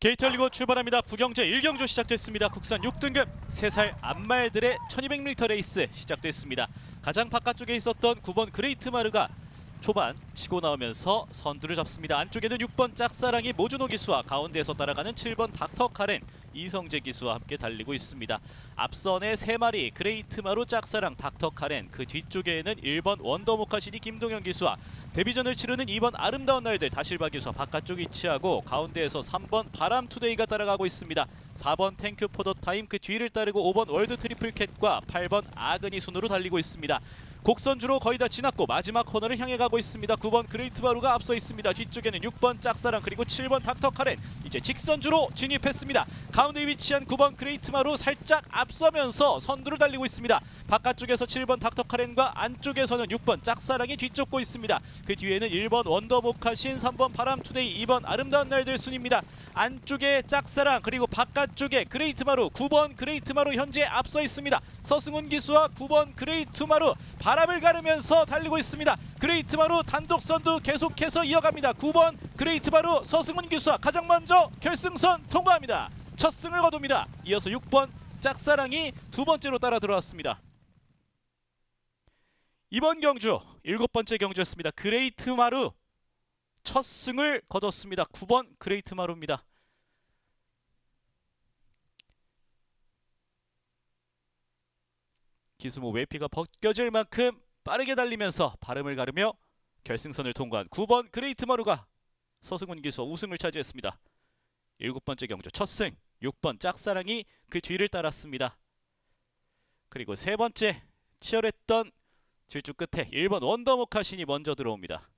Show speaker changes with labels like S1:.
S1: 게이트 열리고 출발합니다. 부경제 1경주 시작됐습니다. 국산 6등급 3살 암말들의 1200m 레이스 시작됐습니다. 가장 바깥쪽에 있었던 9번 그레이트 마르가 초반 치고 나오면서 선두를 잡습니다. 안쪽에는 6번 짝사랑이 모주노 기수와 가운데에서 따라가는 7번 닥터 카렌 이성재 기수와 함께 달리고 있습니다. 앞선의 세 마리 그레이트 마루 짝사랑 닥터 카렌 그 뒤쪽에는 1번 원더모카시니 김동현 기수와 데뷔전을 치르는 2번 아름다운 날들 다실바 기수와 바깥쪽 위치하고 가운데에서 3번 바람 투데이가 따라가고 있습니다. 4번 탱큐 포더 타임 그 뒤를 따르고 5번 월드 트리플 캣과 8번 아그니 순으로 달리고 있습니다. 곡선 주로 거의 다 지났고 마지막 코너를 향해 가고 있습니다. 9번 그레이트 바루가 앞서 있습니다. 뒤쪽에는 6번 짝사랑 그리고 7번 닥터 카렌 이제 직선주로 진입했습니다. 가운데 위치한 9번 그레이트 마루 살짝 앞서면서 선두를 달리고 있습니다. 바깥쪽에서 7번 닥터 카렌과 안쪽에서는 6번 짝사랑이 뒤쫓고 있습니다. 그 뒤에는 1번 원더보카신 3번 바람투데이 2번 아름다운 날들 순입니다. 안쪽에 짝사랑 그리고 바깥쪽에 그레이트 마루 9번 그레이트 마루 현재 앞서 있습니다. 서승훈 기수와 9번 그레이트 마루 바람을 가르면서 달리고 있습니다. 그레이트 마루 단독 선두 계속해서 이어갑니다. 9번 그레이트 마루 서승훈 기수와 가장 먼저 결승선 통과합니다. 첫 승을 거둡니다. 이어서 6번 짝사랑이 두 번째로 따라 들어왔습니다. 이번 경주 일곱 번째 경주였습니다. 그레이트 마루 첫 승을 거뒀습니다. 9번 그레이트 마루입니다. 기수모 웨피가 벗겨질 만큼 빠르게 달리면서 발음을 가르며 결승선을 통과한 9번 그레이트 마루가 서승훈 기수와 우승을 차지했습니다. 일곱 번째 경주 첫 승, 6번 짝사랑이 그 뒤를 따랐습니다. 그리고 세 번째 치열했던 질주 끝에 1번 원더모카신이 먼저 들어옵니다.